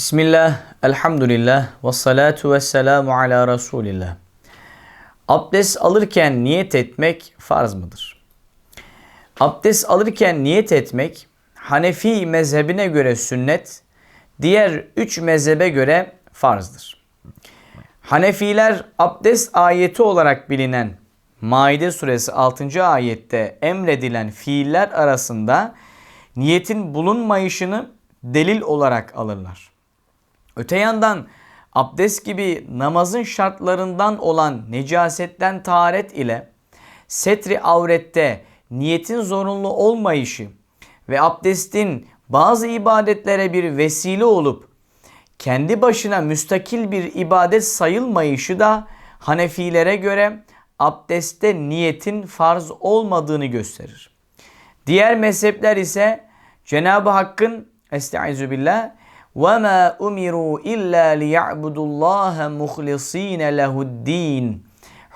Bismillah, elhamdülillah, ve salatu ve selamu ala Resulillah. Abdest alırken niyet etmek farz mıdır? Abdest alırken niyet etmek Hanefi mezhebine göre sünnet, diğer üç mezhebe göre farzdır. Hanefiler abdest ayeti olarak bilinen Maide suresi 6. ayette emredilen fiiller arasında niyetin bulunmayışını delil olarak alırlar. Öte yandan abdest gibi namazın şartlarından olan necasetten taharet ile setri avrette niyetin zorunlu olmayışı ve abdestin bazı ibadetlere bir vesile olup kendi başına müstakil bir ibadet sayılmayışı da Hanefilere göre abdestte niyetin farz olmadığını gösterir. Diğer mezhepler ise Cenab-ı Hakk'ın Estaizu billah وَمَا اُمِرُوا اِلَّا لِيَعْبُدُوا اللّٰهَ مُخْلِص۪ينَ لَهُ الدِّينَ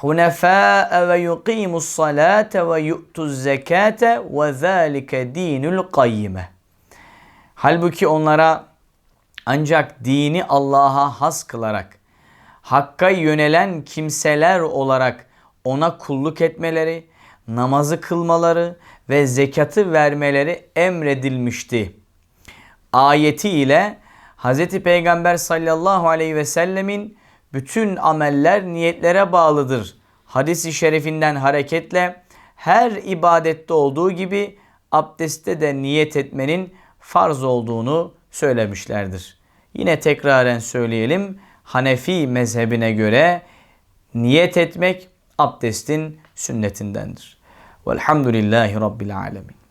حُنَفَاءَ وَيُقِيمُوا الصَّلَاةَ وَيُؤْتُوا الزَّكَاةَ وَذَٰلِكَ دِينُ الْقَيِّمَةِ Halbuki onlara ancak dini Allah'a has kılarak, Hakk'a yönelen kimseler olarak ona kulluk etmeleri, namazı kılmaları ve zekatı vermeleri emredilmişti. Ayeti ile Hz. Peygamber sallallahu aleyhi ve sellemin bütün ameller niyetlere bağlıdır. Hadis-i şerifinden hareketle her ibadette olduğu gibi abdestte de niyet etmenin farz olduğunu söylemişlerdir. Yine tekraren söyleyelim. Hanefi mezhebine göre niyet etmek abdestin sünnetindendir. Velhamdülillahi Rabbil Alemin.